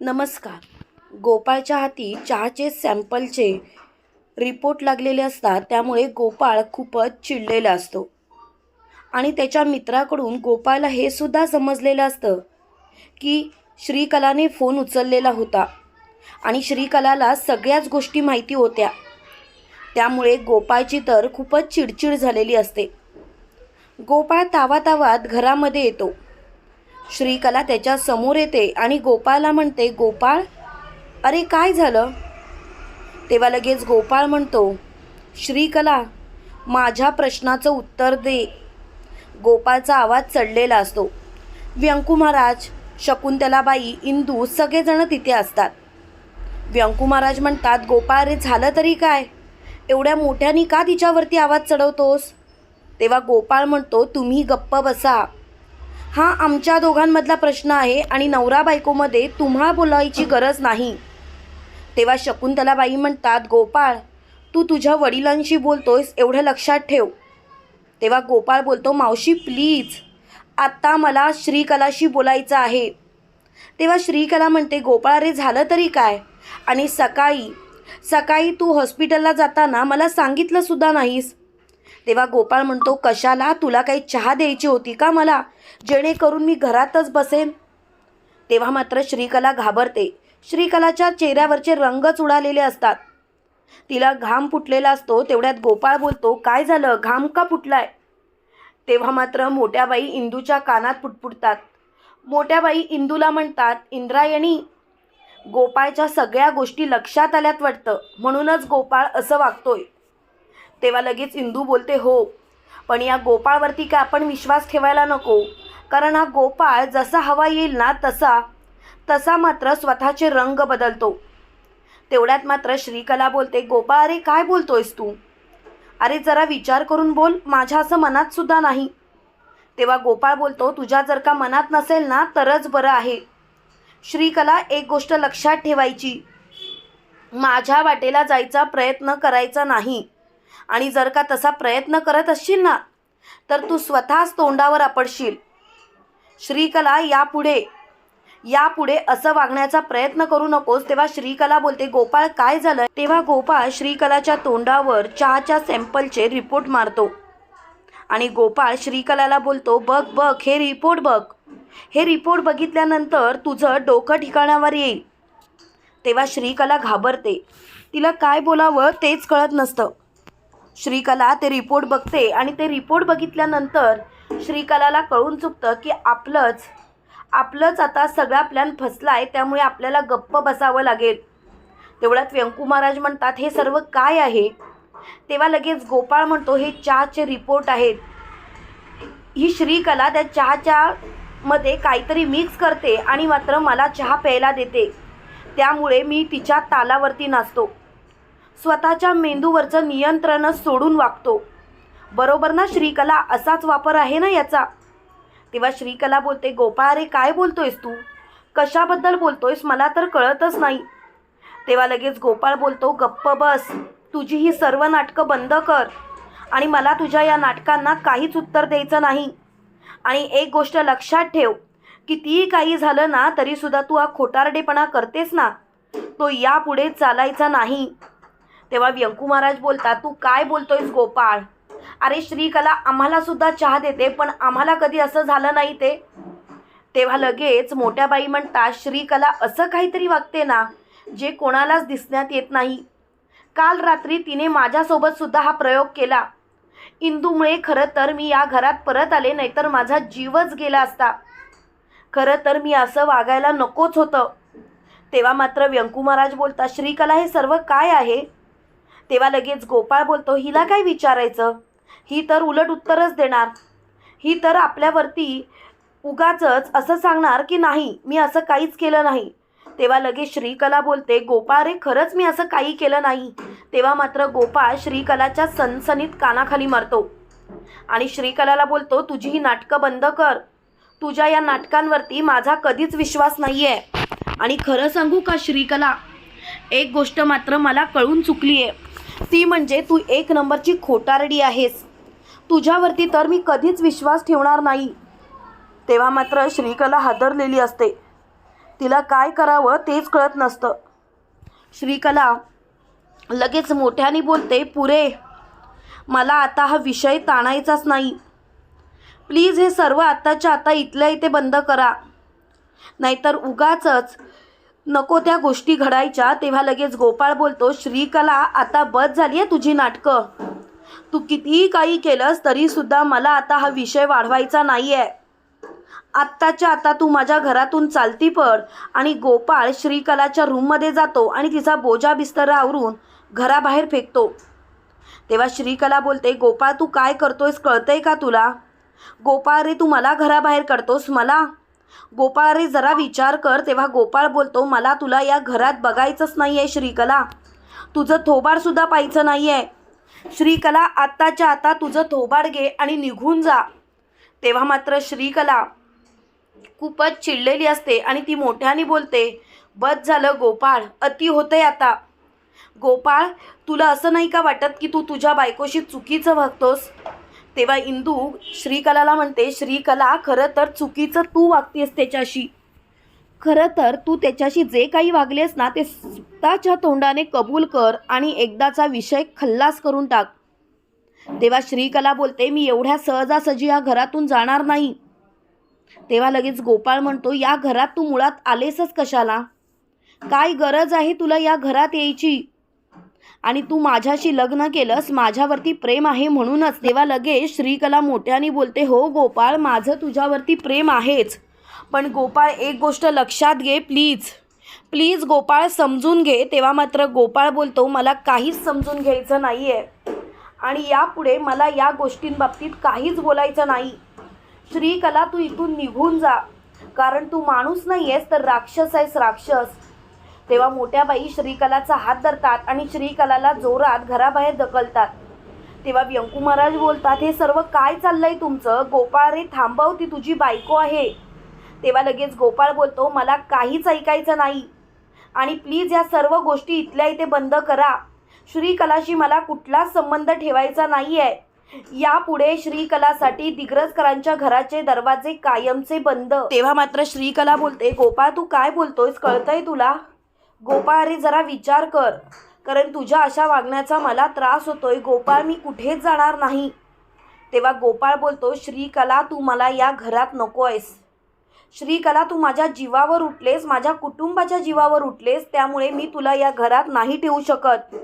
नमस्कार. गोपाळच्या हाती चहाचे सॅम्पलचे रिपोर्ट लागलेले असतात त्यामुळे गोपाळ खूपच चिडलेला असतो. आणि त्याच्या मित्राकडून गोपाळला हे सुद्धा समजलेलं असतं की श्रीकलाने फोन उचललेला होता आणि श्रीकलाला सगळ्याच गोष्टी माहिती होत्या. त्यामुळे गोपाळची तर खूपच चिडचिड झालेली असते. गोपाळ तावातावात घरामध्ये येतो. श्रीकला त्याच्यासमोर येते आणि गोपाळला म्हणते गोपाळ अरे काय झालं? तेव्हा लगेच गोपाळ म्हणतो श्रीकला माझ्या प्रश्नाचं उत्तर दे. गोपाळचा आवाज चढलेला असतो व्यंकू महाराज शकुंतलाबाई इंदू सगळेजण तिथे असतात. व्यंकू महाराज म्हणतात गोपाळ रे झालं तरी काय? एवढ्या मोठ्याने का तिच्यावरती आवाज चढवतोस? तेव्हा गोपाळ म्हणतो तुम्ही गप्प बसा. हा आमच्या दोघांमधला प्रश्न आहे आणि नवरा बायकोमध्ये तुम्हा बोलायची गरज नाही. तेव्हा शकुंतलाबाई म्हणतात गोपाळ तू तुझ्या वडिलांशी बोलतोयस एवढं लक्षात ठेव. तेव्हा गोपाळ बोलतो मावशी प्लीज आत्ता मला श्रीकलाशी बोलायचं आहे. तेव्हा श्रीकला म्हणते गोपाळ रे झालं तरी काय? आणि सकाळी सकाळी तू हॉस्पिटलला जाताना मला सांगितलंसुद्धा नाहीस. तेव्हा गोपाळ म्हणतो कशाला? तुला काही चहा द्यायची होती का मला? जेणेकरून मी घरातच बसेन. तेव्हा मात्र श्रीकला घाबरते. श्रीकलाच्या चेहऱ्यावरचे रंगच उडालेले असतात. तिला घाम फुटलेला असतो. तेवढ्यात गोपाळ बोलतो काय झालं? घाम का फुटलाय? तेव्हा मात्र मोठ्या बाई इंदूच्या कानात पुटपुटतात. मोठ्या बाई इंदूला म्हणतात इंद्रायणी गोपाळच्या सगळ्या गोष्टी लक्षात आल्यात वाटतं. म्हणूनच गोपाळ असं वागतोय. तेव्हा लगेच इंदू बोलते हो पण या गोपाळवरती काय आपण विश्वास ठेवायला नको? कारण हा गोपाळ जसा हवा येईल ना तसा तसा मात्र स्वतःचे रंग बदलतो. तेवढ्यात मात्र श्रीकला बोलते गोपाळ अरे काय बोलतोयस तू? अरे जरा विचार करून बोल माझ्या असं मनात सुद्धा नाही. तेव्हा गोपाळ बोलतो तुझ्या जर का मनात नसेल ना तरच बरं आहे. श्रीकला एक गोष्ट लक्षात ठेवायची माझ्या वाटेला जायचा प्रयत्न करायचा नाही. आणि जर का तसा प्रयत्न करत असशील ना तर तू स्वतःच तोंडावर आपडशील. श्रीकला यापुढे. यापुढे असं वागण्याचा प्रयत्न करू नकोस. तेव्हा श्रीकला बोलते गोपाळ काय झालं? तेव्हा गोपाळ श्रीकलाच्या तोंडावर चहाच्या सॅम्पलचे रिपोर्ट मारतो. आणि गोपाळ श्रीकलाला बोलतो बघ बघ हे रिपोर्ट बघ. हे रिपोर्ट बघितल्यानंतर तुझं डोकं ठिकाणावर येईल. तेव्हा श्रीकला घाबरते. तिला काय बोलावं तेच कळत नसतं. श्रीकला ते रिपोर्ट बघते आणि ते रिपोर्ट बघितल्यानंतर श्रीकलाला कळून चुकतं की आपलंच आपलंच आता सगळा प्लॅन फसला आहे त्यामुळे आपल्याला गप्प बसावं लागेल. तेवढ्यात व्यंकू महाराज म्हणतात हे सर्व काय आहे? तेव्हा लगेच गोपाळ म्हणतो हे चहाचे रिपोर्ट आहेत. ही श्रीकला त्या चहाच्या मध्ये काहीतरी मिक्स करते आणि मात्र मला चहा प्यायला देते. त्यामुळे मी तिच्या तालावरती नाचतो. स्वतःच्या मेंदूवरचं नियंत्रणच सोडून वागतो. बरोबर ना श्रीकला? असाच वापर आहे ना याचा? तेव्हा श्रीकला बोलते गोपाळ अरे काय बोलतोयस तू? कशाबद्दल बोलतोयस? मला तर कळतच नाही. तेव्हा लगेच गोपाळ बोलतो गप्प बस. तुझी ही सर्व नाटकं बंद कर. आणि मला तुझ्या या नाटकांना काहीच उत्तर द्यायचं नाही. आणि एक गोष्ट लक्षात ठेव कितीही काही झालं ना तरीसुद्धा तू हा खोटारडेपणा करतेस ना तो यापुढे चालायचा नाही. तेव्हा व्यंकू महाराज बोलतात तू काय बोलतोयस गोपाळ? अरे श्रीकला आम्हाला सुद्धा चहा देते पण आम्हाला कधी असं झालं नाही ते. तेव्हा लगेच मोठ्या बाई म्हणतात श्रीकला असं काहीतरी वागते ना जे कोणालाच दिसण्यात येत नाही. काल रात्री तिने माझ्यासोबत सुद्धा हा प्रयोग केला. इंदूमुळे खरं तर मी या घरात परत आले नाहीतर माझा जीवच गेला असता. खरं तर मी असं वागायला नकोच होतं. तेव्हा मात्र व्यंकू महाराज बोलता श्रीकला हे सर्व काय आहे? तेव्हा लगेच गोपाळ बोलतो हिला काय विचारायचं? ही तर उलट उत्तरच देणार. ही तर आपल्यावरती उगाचच असं सांगणार की नाही मी असं काहीच केलं नाही. तेव्हा लगेच श्रीकला बोलते गोपाळ रे खरंच मी असं काही केलं नाही. तेव्हा मात्र गोपाळ श्रीकलाच्या सनसनीत कानाखाली मरतो. आणि श्रीकलाला बोलतो तुझी ही नाटकं बंद कर. तुझ्या या नाटकांवरती माझा कधीच विश्वास नाही आहे आणि खरं सांगू का श्रीकला? एक गोष्ट मात्र मला कळून चुकली आहे ती म्हणजे तू एक नंबरची खोटारडी आहेस. तुझ्यावरती तर मी कधीच विश्वास ठेवणार नाही. तेव्हा मात्र श्रीकला हादरलेली असते. तिला काय करावं तेच कळत नसतं. श्रीकला लगेच मोठ्याने बोलते पुरे मला आता हा विषय ताणायचाच नाही. प्लीज हे सर्व आत्ताच्या आता इथल्या इथे बंद करा. नाहीतर उगाचच नको त्या गोष्टी घडायच्या. तेव्हा लगेच गोपाळ बोलतो श्रीकला आता बस झाली आहे तुझी नाटकं. तू कितीही काही केलंस तरीसुद्धा मला आता हा विषय वाढवायचा नाही आहे आत्ताच्या आता तू माझ्या घरातून चालती पड. आणि गोपाळ श्रीकलाच्या रूममध्ये जातो आणि तिचा बोजा बिस्तर आवरून घराबाहेर फेकतो. तेव्हा श्रीकला बोलते गोपाळ तू काय करतोयस? कळतंय का तुला? गोपाळ रे तू मला घराबाहेर करतोस मला? गोपाळ रे जरा विचार कर तेव्हा गोपाळ बोलतो मला तुला या घरात बघायचंच नाही आहे श्रीकला. तुझं थोबाडसुद्धा पाहायचं नाही आहे श्रीकला आत्ताच्या आता तुझं थोबाड घे आणि निघून जा. तेव्हा मात्र श्रीकला खूपच चिडलेली असते आणि ती मोठ्याने बोलते बस झालं गोपाळ अति होतंय आता. गोपाळ तुला असं नाही का वाटत की तू तुझ्या बायकोशी चुकीचं वागतोस तेव्हा इंदू श्रीकलाला म्हणते श्रीकला खरं तर चुकीचं तू वागतेस त्याच्याशी. खरं तर तू त्याच्याशी जे काही वागलेस ना ते स्वतःच्या तोंडाने कबूल कर आणि एकदाचा विषय खल्लास करून टाक. तेव्हा श्रीकला बोलते मी एवढ्या सहजासहजी या घरातून जाणार नाही. तेव्हा लगेच गोपाळ म्हणतो या घरात तू मुळात आलेसच कशाला? काय गरज आहे तुला या घरात यायची? आणि तू माझ्याशी लग्न केलंस माझ्यावरती प्रेम आहे म्हणूनच. तेव्हा लगेच श्रीकला मोठ्याने बोलते हो गोपाळ माझं तुझ्यावरती प्रेम आहेच. पण गोपाळ एक गोष्ट लक्षात घे प्लीज. प्लीज गोपाळ समजून घे. तेव्हा मात्र गोपाळ बोलतो मला काहीच समजून घ्यायचं नाही आहे आणि यापुढे मला या गोष्टींबाबतीत काहीच बोलायचं नाही. श्रीकला तू इथून निघून जा. कारण तू माणूस नाही आहेस तर राक्षस आहेस राक्षस. तेव्हा मोठ्या बाई श्रीकलाचा हात धरतात आणि श्रीकलाला जोरात घराबाहेर ढकलतात. तेव्हा व्यंकू महाराज बोलतात हे सर्व काय चाललंय तुमचं? गोपाळ रे थांबव ती तुझी बायको आहे. तेव्हा लगेच गोपाळ बोलतो मला काहीच ऐकायचं नाही. आणि प्लीज या सर्व गोष्टी इथल्या इथे बंद करा. श्रीकलाशी मला कुठलाच संबंध ठेवायचा नाही आहे यापुढे श्रीकलासाठी दिग्रजकरांच्या घराचे दरवाजे कायमचे बंद. तेव्हा मात्र श्रीकला बोलते गोपाळ तू काय बोलतोयस? कळतंय तुला? गोपाळ अरे जरा विचार कर. कारण तुझ्या अशा वागण्याचा मला त्रास होतोय. गोपाळ मी कुठेच जाणार नाही. तेव्हा गोपाळ बोलतो श्रीकला तू मला या घरात नको आहेस. श्रीकला तू माझ्या जीवावर उठलेस माझ्या कुटुंबाच्या जीवावर उठलेस त्यामुळे मी तुला या घरात नाही ठेवू शकत.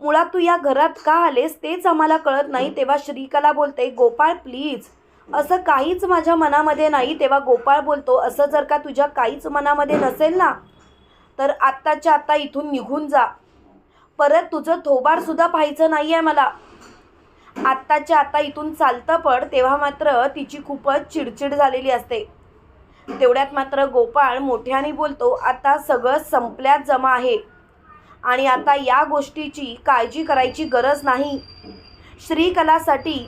मुळात तू या घरात का आलेस तेच आम्हाला कळत नाही. तेव्हा श्रीकला बोलते गोपाळ प्लीज. असं काहीच माझ्या मनामध्ये नाही. तेव्हा गोपाळ बोलतो असं जर का तुझ्या काहीच मनामध्ये नसेल ना तर आत्ताच्या आत्ता इथून निघून जा. परत तुझं थोबाडसुद्धा पाहायचं नाही आहे मला. आत्ताच्या आत्ता इथून चालतं पड तेव्हा मात्र तिची खूपच चिडचिड झालेली असते. तेवढ्यात मात्र गोपाळ मोठ्याने बोलतो आता सगळं संपल्यात जमा आहे. आणि आता या गोष्टीची काळजी करायची गरज नाही. श्रीकलासाठी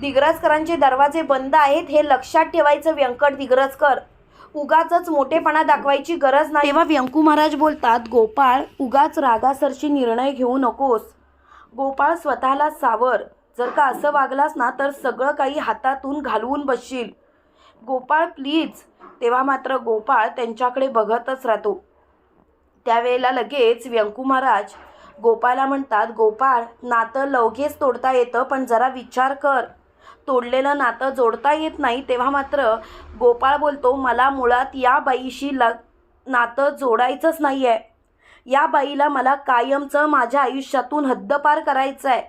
दिग्रजकरांचे दरवाजे बंद आहेत हे लक्षात ठेवायचं व्यंकट दिग्रजकर. उगाच मोठेपणा दाखवायची गरज नाही. तेव्हा व्यंकू महाराज बोलतात गोपाळ उगाच रागासरशी निर्णय घेऊ नकोस. गोपाळ स्वतःला सावर. जर का असं वागलास ना तर सगळं काही हातातून घालवून बसशील. गोपाळ प्लीज. तेव्हा मात्र गोपाळ त्यांच्याकडे बघतच राहतो. त्यावेळेला लगेच व्यंकू महाराज गोपाळला म्हणतात गोपाळ नातं लवघेच तोडता येतं पण जरा विचार कर. तोडलेलं नातं जोडता येत नाही तेव्हा मात्र गोपाळ बोलतो मला मुळात या बाईशी ल नातं जोडायचंच नाही आहे या बाईला मला कायमचं माझ्या आयुष्यातून हद्दपार करायचं आहे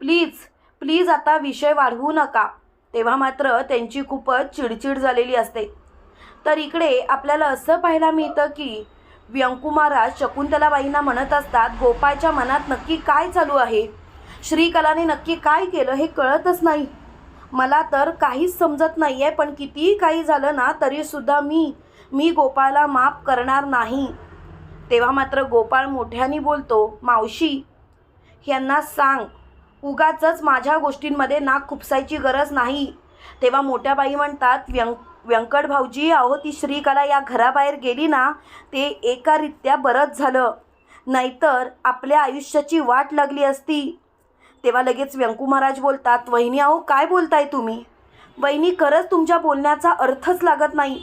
प्लीज प्लीज आता विषय वाढवू नका. तेव्हा मात्र त्यांची खूपच चिडचिड झालेली असते. तर इकडे आपल्याला असं पाहायला मिळतं की व्यंकुमाराज शकुंतलाबाईंना म्हणत असतात गोपाळच्या मनात नक्की काय चालू आहे? श्रीकलाने नक्की काय केलं हे कळतच नाही. मला तर काहीच समजत नाही आहे पण कितीही काही झालं ना तरीसुद्धा मी मी गोपाळला माफ करणार नाही. तेव्हा मात्र गोपाळ मोठ्याने बोलतो मावशी यांना सांग उगाचच माझ्या गोष्टींमध्ये नाक खुपसायची गरज नाही. तेव्हा मोठ्या बाई म्हणतात व्यं व्यंकट भाऊजी अहो ती श्रीकला या घराबाहेर गेली ना ते एकारित्या बरंच झालं. नाहीतर आपल्या आयुष्याची वाट लागली असती. तेव्हा लगेच व्यंकू महाराज बोलतात वहिनी अहो काय बोलताय तुम्ही? वहिनी खरंच तुमच्या बोलण्याचा अर्थच लागत नाही.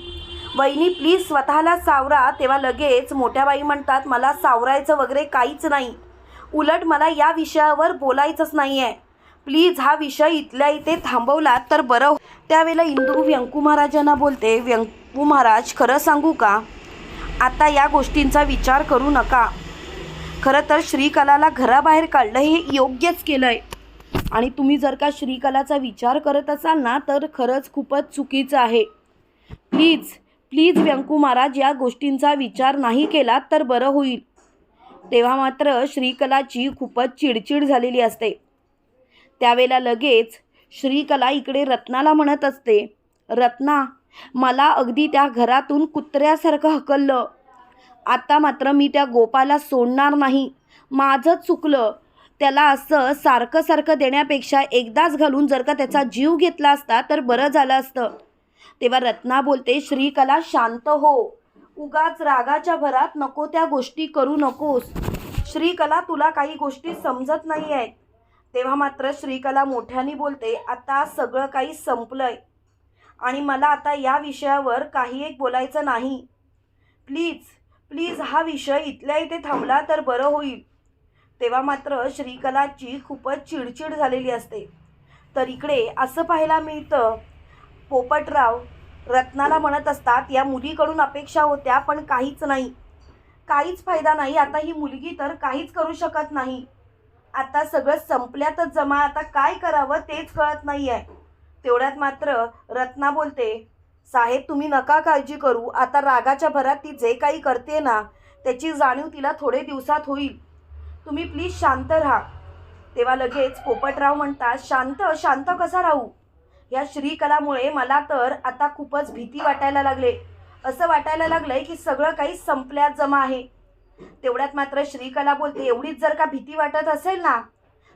वहिनी प्लीज स्वतःला सावरा. तेव्हा लगेच मोठ्या बाई म्हणतात मला सावरायचं वगैरे काहीच नाही. उलट मला या विषयावर बोलायचंच नाही आहे प्लीज हा विषय इथल्या इथे थांबवला तर बरं हो- त्यावेळेला इंदू व्यंकू महाराजांना बोलते व्यंकू महाराज खरं सांगू का? आता या गोष्टींचा विचार करू नका. खरं तर श्रीकलाला घराबाहेर काढलं हे योग्यच केलं आहे आणि तुम्ही जर का श्रीकलाचा विचार करत असाल ना तर खरंच खूपच चुकीचं आहे. प्लीज प्लीज व्यंकू महाराज या गोष्टींचा विचार नाही केला तर बरं होईल. तेव्हा मात्र श्रीकलाची खूपच चिडचिड झालेली असते. त्यावेळेला लगेच श्रीकला इकडे रत्नाला म्हणत असते रत्ना मला अगदी त्या घरातून कुत्र्यासारखं हकललं. आता मात्र मी त्या गोपाला सोडणार नाही. माझं चुकलं. त्याला असं सारखं सारखं देण्यापेक्षा एकदाच घालून जर का त्याचा जीव घेतला असता तर बरं झालं असतं. तेव्हा रत्ना बोलते श्रीकला शांत हो. उगाच रागाच्या भरात नको त्या गोष्टी करू नकोस. श्रीकला तुला काही गोष्टी समजत नाही आहेत. तेव्हा मात्र श्रीकला मोठ्याने बोलते आता सगळं काही संपलंय. आणि मला आता या विषयावर काही एक बोलायचं नाही. प्लीज प्लीज हा विषय इथल्या इथे थांबला तर बरं होईल. तेव्हा मात्र श्रीकलाची खूपच चिडचिड झालेली असते. तर इकडे असं पाहायला मिळतं पोपटराव रत्नाला म्हणत असतात या मुलीकडून अपेक्षा होत्या पण काहीच नाही. काहीच फायदा नाही आता ही मुलगी तर काहीच करू शकत नाही. आता सगळं संपल्यातच जमा आता काय करावं तेच कळत नाही आहे तेवढ्यात मात्र रत्ना बोलते साहेब तुम्ही नका काळजी करू. आता रागाच्या भरात ती जे काही करते ना त्याची जाणीव तिला थोडे दिवसात होईल. तुम्ही प्लीज शांत राहा. तेव्हा लगेच पोपटराव म्हणतात शांत शांत कसा राहू? या श्रीकलामुळे मला तर आता खूपच भीती वाटायला लागले. असं वाटायला लागलंय की सगळं काही संपल्यात जमा आहे. तेवढ्यात मात्र श्रीकला बोलते एवढीच जर का भीती वाटत असेल ना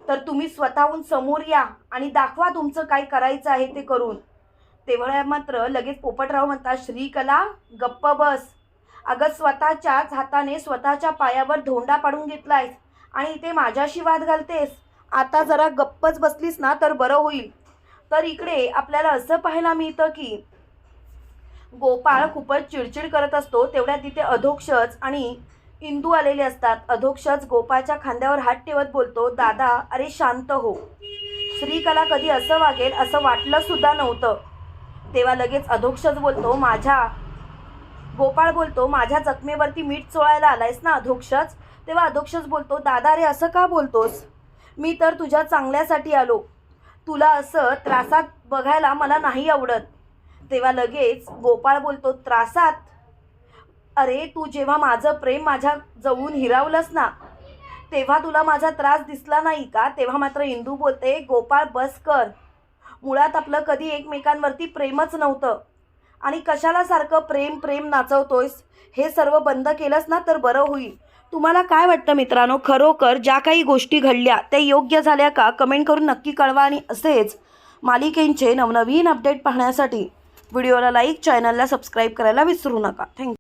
तर तुम्ही स्वतःहून समोर या आणि दाखवा तुमचं काय करायचं आहे ते करून. तेव्हा मात्र लगेच पोपटराव म्हणतात श्रीकला गप्प बस. अगं स्वतःच्याच हाताने स्वतःच्या पायावर धोंडा पाडून घेतलायस आणि इथे माझ्याशी वाद घालतेस. आता जरा गप्पच बसलीस ना तर बरं होईल. तर इकडे आपल्याला असं पाहायला मिळतं की गोपाळ खूपच चिडचिड करत असतो तेवढ्या तिथे अधोक्षज आणि इंदू आलेले असतात. अधोक्षज गोपाळच्या खांद्यावर हात ठेवत बोलतो दादा अरे शांत हो. श्रीकला कधी असं वागेल असं वाटलं सुद्धा नव्हतं. तेव्हा लगेच अधोक्षज बोलतो माझ्या गोपाळ बोलतो माझ्या जखमेवरती मीठ चोळायला आलायस ना अधोक्षज तेव्हा अधोक्षज बोलतो दादा रे असं का बोलतोस? मी तर तुझ्या चांगल्यासाठी आलो. तुला असं त्रासात बघायला मला नाही आवडत. तेव्हा लगेच गोपाळ बोलतो त्रासात? अरे तू जेव्हा माझं प्रेम माझ्या जवळून हिरावलंस ना तेव्हा तुला माझा त्रास दिसला नाही का? तेव्हा मात्र इंदू बोलते गोपाळ बस कर. मुळात आपलं कधी एकमेकांवरती प्रेमच नव्हतं. आणि कशाला सारखं प्रेम प्रेम नाचवतोयस? हे सर्व बंद केलंस ना तर बरं होईल. तुम्हाला काय वाटतं मित्रांनो? खरोखर ज्या काही गोष्टी घडल्या त्या योग्य झाल्या का? कमेंट करून नक्की कळवा आणि असेच मालिकेंचे नवनवीन अपडेट पाहण्यासाठी व्हिडिओला लाईक चॅनलला सबस्क्राईब करायला विसरू नका. थँक्यू.